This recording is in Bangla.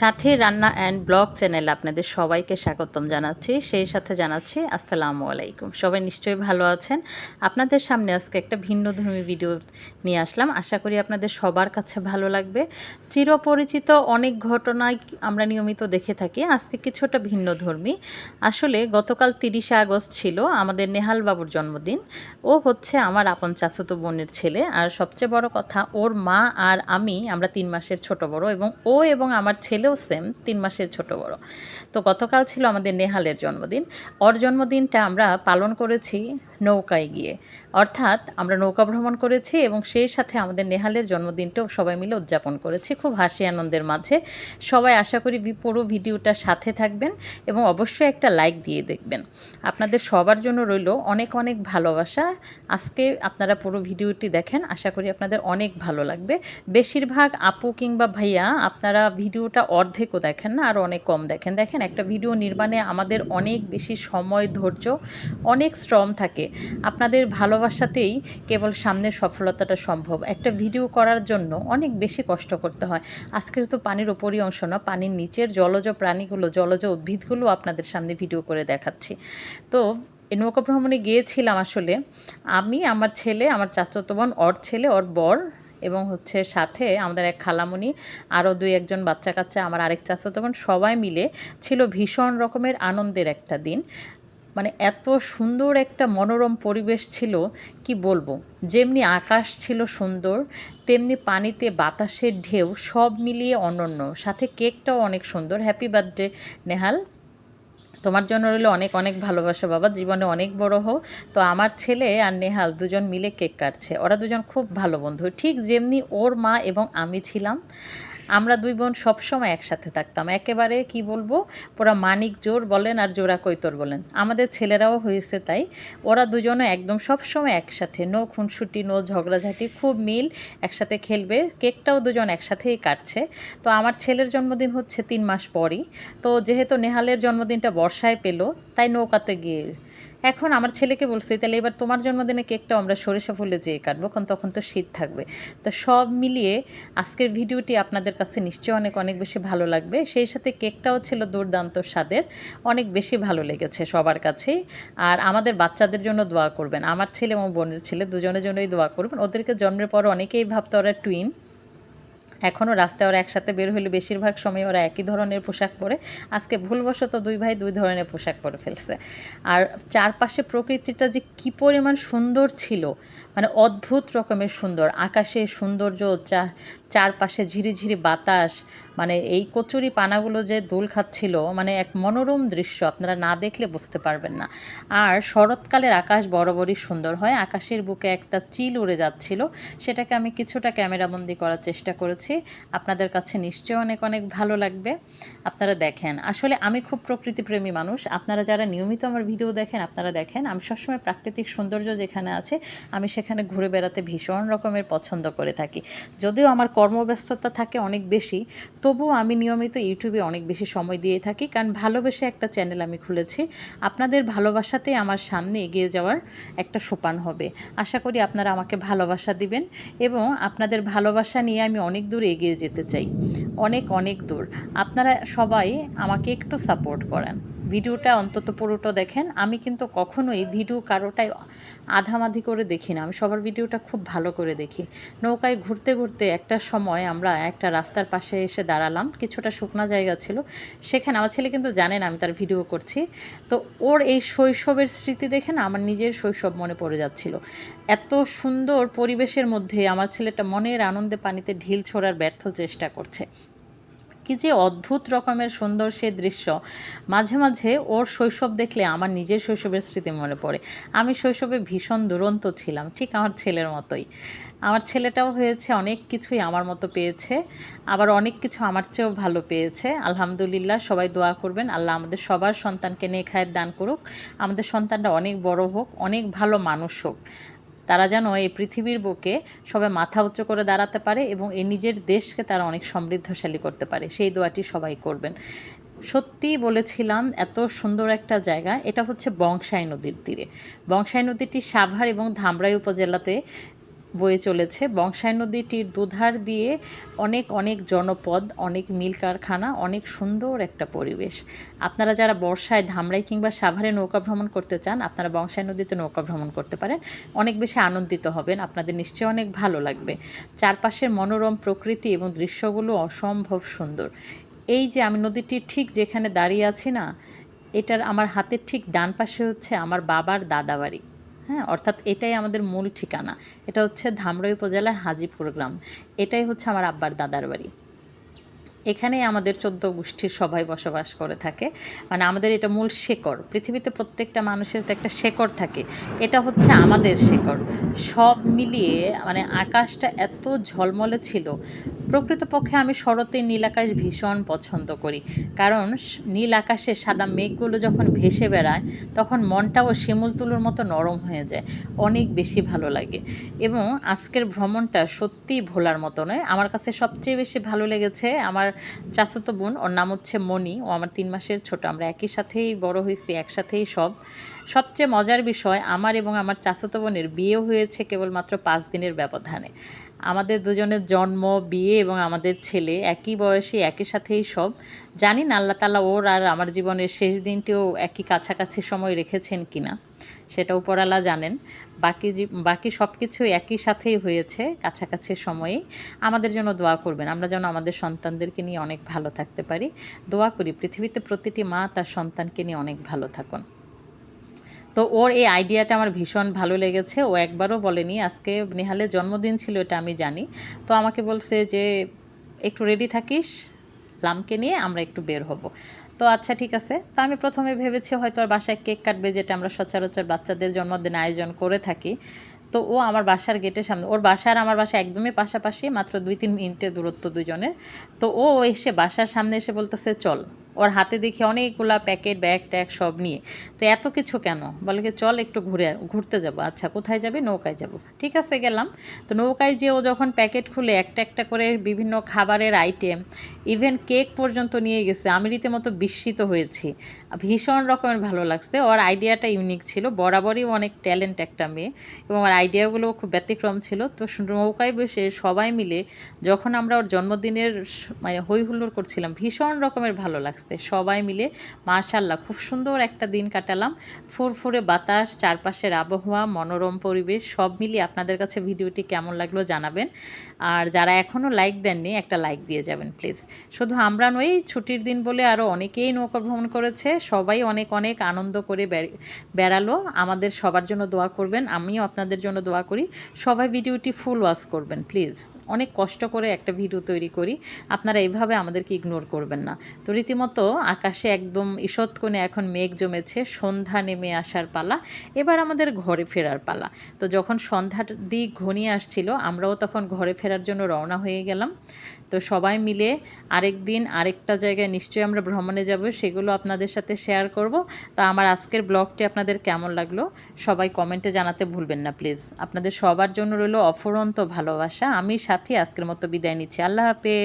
সাথে রান্না অ্যান্ড ব্লগ চ্যানেলে আপনাদের সবাইকে স্বাগতম জানাচ্ছি। সেই সাথে জানাচ্ছি, আসসালামু আলাইকুম। সবাই নিশ্চয়ই ভালো আছেন। আপনাদের সামনে আজকে একটা ভিন্নধর্মী ভিডিও নিয়ে আসলাম। আশা করি আপনাদের সবার কাছে ভালো লাগবে। চিরপরিচিত অনেক ঘটনাই আমরা নিয়মিত দেখে থাকি। আজকে কিছুটা ভিন্নধর্মী। আসলে গতকাল তিরিশে আগস্ট ছিল আমাদের নেহাল বাবুর জন্মদিন। ও হচ্ছে আমার আপন চাচাতো বোনের ছেলে। আর সবচেয়ে বড় কথা, ওর মা আর আমি, আমরা তিন মাসের ছোট বড় এবং ও এবং আমার ছেলেও সেম, তিন মাসের ছোট বড়। তো গতকাল ছিল আমাদের নেহালের জন্মদিন। ওর জন্মদিনটা আমরা পালন করেছি নৌকায় গিয়ে। অর্থাৎ আমরা নৌকা ভ্রমণ করেছি এবং সেই সাথে আমাদের নেহালের জন্মদিনটাও সবাই মিলে উদযাপন করেছি খুব হাসি আনন্দের মাঝে। সবাই আশা করি পুরো ভিডিওটা সাথে থাকবেন এবং অবশ্যই একটা লাইক দিয়ে দেখবেন। আপনাদের সবার জন্য রইল অনেক অনেক ভালোবাসা। আজকে আপনারা পুরো ভিডিওটি দেখেন, আশা করি আপনাদের অনেক ভালো লাগবে। বেশিরভাগ আপু কিংবা ভাইয়া, আপনারা ভিডিওটা অর্ধেকও দেখেন না আর অনেক কম দেখেন। দেখেন, একটা ভিডিও নির্মাণে আমাদের অনেক বেশি সময়, ধৈর্য, অনেক শ্রম থাকে। আপনাদের ভালোবাসাতেই কেবল সামনের সফলতাটা সম্ভব। একটা ভিডিও করার জন্য অনেক বেশি কষ্ট করতে হয়। আজকের তো পানির ওপরই অংশ না, পানির নিচের জলজ প্রাণীগুলো, জলজ উদ্ভিদগুলো আপনাদের সামনে ভিডিও করে দেখাচ্ছি। তো নৌকা ভ্রমণে গিয়েছিলাম আসলে। আমি, আমার ছেলে, আমার চাচাতো বোন, ওর ছেলে, ওর বর এবং হচ্ছে সাথে আমাদের এক খালামণি আরও দুই একজন বাচ্চা কাচ্চা আমার আরেক চাচাতো বোন সবাই মিলে ছিল ভীষণ রকমের আনন্দের একটা দিন। মানে এত সুন্দর একটা মনোরম পরিবেশ ছিল, কি বলব? যেমনি আকাশ ছিল সুন্দর, তেমনি পানিতে বাতাসের ঢেউ সব মিলিয়ে অনন্য। সাথে কেকটাও অনেক সুন্দর। Happy birthday Nehal. তোমার জন্য রইল অনেক অনেক ভালোবাসা বাবা, জীবনে অনেক বড় হও। তো আমার ছেলে আর নেহাল দুজন মিলে কেক কাটছে। ওরা দুজন খুব ভালো বন্ধু। ঠিক যেমনি ওর মা এবং আমি ছিলাম আমরা দুই বোন সবসময় একসাথে থাকতাম। একেবারে কি বলব? পুরা মানিক জোর বলেন আর জোড়া কৈতর বলেন। আমাদের ছেলেরাও হয়েছে তাই। ওরা দুজনে একদম সবসময় একসাথে। নো খুনসুটি, নো ঝগড়াঝাটি, খুব মিল একসাথে খেলবে। কেকটাও দুজন একসাথেই কাটছে। তো আমার ছেলের জন্মদিন হচ্ছে তিন মাস পরই। তো যেহেতু নেহালের জন্মদিনটা বর্ষায় পেল, তাই নৌকাতে গিয়ে এখন আমার ছেলেকে বলছি, তাহলে এবার তোমার জন্মদিনে কেকটা আমরা সরিষা ফুলে যেয়ে কাটবো কারণ তখন তো শীত থাকবে। তো সব মিলিয়ে আজকের ভিডিওটি আপনাদের কাছে নিশ্চয়ই অনেক অনেক বেশি ভালো লাগবে। সেই সাথে কেকটাও ছিল দুর্দান্ত স্বাদের, অনেক বেশি ভালো লেগেছে সবার কাছেই। আর আমাদের বাচ্চাদের জন্য দোয়া করবেন, আমার ছেলে এবং বোনের ছেলে দুজনের জন্যই দোয়া করবেন। ওদেরকে জন্মের পর অনেকেই ভাবতো ওরা টুইন এখনও রাস্তায় ওরা একসাথে বের হলে বেশিরভাগ সময় ওরা একই ধরনের পোশাক পরে। আজকে ভুলবশত দুই ভাই দুই ধরনের পোশাক পরে ফেলছে। আর চারপাশে প্রকৃতিটা যে কি পরিমাণ সুন্দর ছিল মানে অদ্ভুত রকমের সুন্দর। আকাশের সৌন্দর্য চার চারপাশে ঝিরিঝিরি বাতাস মানে এই কচুরি পানাগুলো যে দোল খাচ্ছিল মানে এক মনোরম দৃশ্য, আপনারা না দেখলে বুঝতে পারবেন না। আর শরৎকালের আকাশ বরাবরই সুন্দর হয়। আকাশের বুকে একটা চিল উড়ে যাচ্ছিল। সেটাকে আমি কিছুটা ক্যামেরাবন্দি করার চেষ্টা করেছি। আপনাদের কাছে নিশ্চয়ই অনেক অনেক ভালো লাগবে। আপনারা দেখেন, আসলে আমি খুব প্রকৃতিপ্রেমী মানুষ। আপনারা যারা নিয়মিত আমার ভিডিও দেখেন, আপনারা দেখেন, আমি সবসময় প্রাকৃতিক সৌন্দর্য যেখানে আছে, আমি সেখানে ঘুরে বেড়াতে ভীষণ রকমের পছন্দ করে থাকি। যদিও আমার কর্মব্যস্ততা থাকে অনেক বেশি, তবুও আমি নিয়মিত ইউটিউবে অনেক বেশি সময় দিয়ে থাকি, কারণ ভালোবেসে একটা চ্যানেল আমি খুলেছি। আপনাদের ভালোবাসাতে আমার সামনে এগিয়ে যাওয়ার একটা সোপান হবে। আশা করি আপনারা আমাকে ভালোবাসা দিবেন এবং আপনাদের ভালোবাসা নিয়ে আমি অনেক দূর এগিয়ে যেতে চাই। অনেক অনেক দূর। আপনারা সবাই আমাকে একটু সাপোর্ট করেন। ভিডিওটা অন্তত পুরোটা দেখেন। আমি কিন্তু কখনোই ভিডিও কারোটাই আধামাধি করে দেখি না। আমি সবার ভিডিওটা খুব ভালো করে দেখি। নৌকায় ঘুরতে ঘুরতে একটা সময় আমরা একটা রাস্তার পাশে এসে দাঁড়ালাম। কিছুটা শুকনা জায়গা ছিল। সেখানে আমার ছেলে কিন্তু জানে না আমি তার ভিডিও করছি। তো ওর এই শৈশবের স্মৃতি দেখে না আমার নিজের শৈশব মনে পড়ে যাচ্ছিল। এত সুন্দর পরিবেশের মধ্যে আমার ছেলেটা মনের আনন্দে পানিতে ঢিল ছোড়ার ব্যর্থ চেষ্টা করছে। কি যে অদ্ভুত রকমের সুন্দর সে দৃশ্য। মাঝে মাঝে ওর শৈশব দেখলে আমার নিজের শৈশবের স্মৃতি মনে পড়ে। আমি শৈশবে ভীষণ দুরন্ত ছিলাম, ঠিক আমার ছেলের মতোই। আমার ছেলেটাও হয়েছে, অনেক কিছুই আমার মতো পেয়েছে, আবার অনেক কিছু আমার চেয়েও ভালো পেয়েছে। আলহামদুলিল্লাহ, সবাই দোয়া করবেন, আল্লাহ আমাদের সবার সন্তানকে নিয়ে খায়ের দান করুক। আমাদের সন্তানটা অনেক বড় হোক, অনেক ভালো মানুষ হোক। তারা যেন এই পৃথিবীর বুকে সবাই মাথা উচ্চ করে দাঁড়াতে পারে এবং এই নিজের দেশকে তারা অনেক সমৃদ্ধশালী করতে পারে। সেই দোয়াটি সবাই করবেন। সত্যি বলেছিলাম, এত সুন্দর একটা জায়গা, এটা হচ্ছে বংশাই নদীর তীরে। বংশাই নদীটি সাভার এবং ধামরাই উপজেলাতে বয়ে চলেছে। বংশাই নদীটির দুধার দিয়ে অনেক অনেক জনপদ, অনেক মিল কারখানা, অনেক সুন্দর একটা পরিবেশ। আপনারা যারা বর্ষায় ধামরাই কিংবা সাভারে নৌকা ভ্রমণ করতে চান, আপনারা বংশাই নদীতে নৌকা ভ্রমণ করতে পারেন। অনেক বেশি আনন্দিত হবেন, আপনাদের নিশ্চয়ই অনেক ভালো লাগবে। চারপাশের মনোরম প্রকৃতি এবং দৃশ্যগুলো অসম্ভব সুন্দর। এই যে আমি নদীটির ঠিক যেখানে দাঁড়িয়ে আছি না, এটার আমার হাতের ঠিক ডান পাশে হচ্ছে আমার বাবার দাদা বাড়ি হ্যাঁ অর্থাৎ এটাই আমাদের মূল ঠিকানা। এটা হচ্ছে ধামরাই উপজেলার হাজিপুর গ্রাম। এটাই হচ্ছে আমার আব্বার দাদার বাড়ি। এখানেই আমাদের চোদ্দ গোষ্ঠীর সবাই বসবাস করে থাকে। মানে আমাদের এটা মূল শেকড়। পৃথিবীতে প্রত্যেকটা মানুষের তো একটা শেকড় থাকে। এটা হচ্ছে আমাদের শেকড়। সব মিলিয়ে মানে আকাশটা এত ঝলমলে ছিল। প্রকৃতপক্ষে আমি শরতে নীল আকাশ ভীষণ পছন্দ করি। কারণ নীল আকাশে সাদা মেঘগুলো যখন ভেসে বেড়ায়, তখন মনটাও শিমুল তুলোর মতো নরম হয়ে যায়। অনেক বেশি ভালো লাগে। এবং আজকের ভ্রমণটা সত্যিই ভোলার মতো নয় আমার কাছে সবচেয়ে বেশি ভালো লেগেছে আমার চাচাতো বোন, ওর নাম হচ্ছে মণি, ও আমার তিন মাসের ছোট, আমরা একই সাথেই বড় হয়েছি, একসাথেই সব। সবচেয়ে মজার বিষয়, আমার এবং আমার চাচাতো বোনের বিয়ে হয়েছে কেবলমাত্র পাঁচ দিনের ব্যবধানে। আমাদের দুজনের জন্ম, বিয়ে এবং আমাদের ছেলে একই বয়সে, একই সাথেই সব। জানি না আল্লাহ তালা ওর আর আমার জীবনের শেষ দিনটিও একই কাছাকাছি সময় রেখেছেন কিনা সেটা উপরালা জানেন। বাকি বাকি সব কিছু একই সাথেই হয়েছে কাছাকাছি সময়ে। আমাদের জন্য দোয়া করবেন, আমরা যেন আমাদের সন্তানদেরকে নিয়ে অনেক ভালো থাকতে পারি। দোয়া করি, পৃথিবীতে প্রতিটি মা তার সন্তানকে নিয়ে অনেক ভালো থাকুন। তো ওর এই আইডিয়াটা আমার ভীষণ ভালো লেগেছে। ও একবারও বলেনি, আজকে নেহালের জন্মদিন ছিল, এটা আমি জানি। তো আমাকে বলছে যে, একটু রেডি থাকিস? লামকে নিয়ে আমরা একটু বের হব। তো আচ্ছা ঠিক আছে। তো আমি প্রথমে ভেবেছি হয়তো আর বাসায় কেক কাটবে, যেটা আমরা সচরাচর বাচ্চাদের জন্মদিন আয়োজন করে থাকি। তো ও আমার বাসার গেটের সামনে, ওর বাসার আমার বাসা একদমই পাশাপাশি, মাত্র দুই তিন মিনিটের দূরত্ব দুজনের। তো ও এসে বাসার সামনে এসে বলতেছে, চল। ওর হাতে দেখি অনেকগুলা প্যাকেট, ব্যাগ, ট্যাগ সব নিয়ে। তো এত কিছু কেন? বলে কি, চল একটু ঘুরে, ঘুরতে যাব। আচ্ছা কোথায় যাবে? নৌকায় যাব। ঠিক আছে, গেলাম। তো নৌকায় যে ও যখন প্যাকেট খুলে একটা একটা করে বিভিন্ন খাবারের আইটেম ইভেন কেক পর্যন্ত নিয়ে গেছে, আমি রীতিমতো বিস্মিত হয়েছি। ভীষণ রকমের ভালো লাগছে। ওর আইডিয়াটা ইউনিক ছিল। বরাবরই অনেক ট্যালেন্ট একটা মেয়ে এবং ওর আইডিয়াগুলো খুব ব্যতিক্রম ছিল। তো নৌকায় বসে সবাই মিলে যখন আমরা ওর জন্মদিনের মানে হই হুল্লোড় করছিলাম, ভীষণ রকমের ভালো লাগছে। সবাই মিলে মাশাল্লাহ খুব সুন্দর একটা দিন কাটালাম। ফুরফুরে বাতাস, চারপাশের আবহাওয়া, মনোরম পরিবেশ, সব মিলিয়ে আপনাদের কাছে ভিডিওটি কেমন লাগল জানাবেন। আর যারা এখনও লাইক দেননি, একটা লাইক দিয়ে যাবেন প্লিজ শুধু আমরা নই, ছুটির দিন বলে আরও অনেকেই নৌকা ভ্রমণ করেছে। সবাই অনেক অনেক আনন্দ করে বেড়ালো। আমাদের সবার জন্য দোয়া করবেন, আমিও আপনাদের জন্য দোয়া করি। সবাই ভিডিওটি ফুল ওয়াচ করবেন প্লিজ অনেক কষ্ট করে একটা ভিডিও তৈরি করি। আপনারা এইভাবে আমাদেরকে ইগনোর করবেন না। তো রীতিমতো আকাশে একদম ঈষৎ কোণে এখন মেঘ জমেছে, সন্ধ্যা নেমে আসার পালা। এবার আমাদের ঘরে ফেরার পালা। তো যখন সন্ধ্যার দিক ঘনিয়ে আসছিল, আমরাও তখন ঘরে ফেরার জন্য রওনা হয়ে গেলাম। তো সবাই মিলে আরেক দিন আরেকটা জায়গায় নিশ্চয়ই আমরা ভ্রমণে যাব, সেগুলো আপনাদের সাথে শেয়ার করব। তো আমার আজকের ব্লগটি আপনাদের কেমন লাগল, সবাই কমেন্টে জানাতে ভুলবেন না প্লিজ। আপনাদের সবার জন্য রইল অফুরন্ত ভালোবাসা। আমি সাথে, আজকের মতো বিদায় নিচ্ছি। আল্লাহ হাফেজ।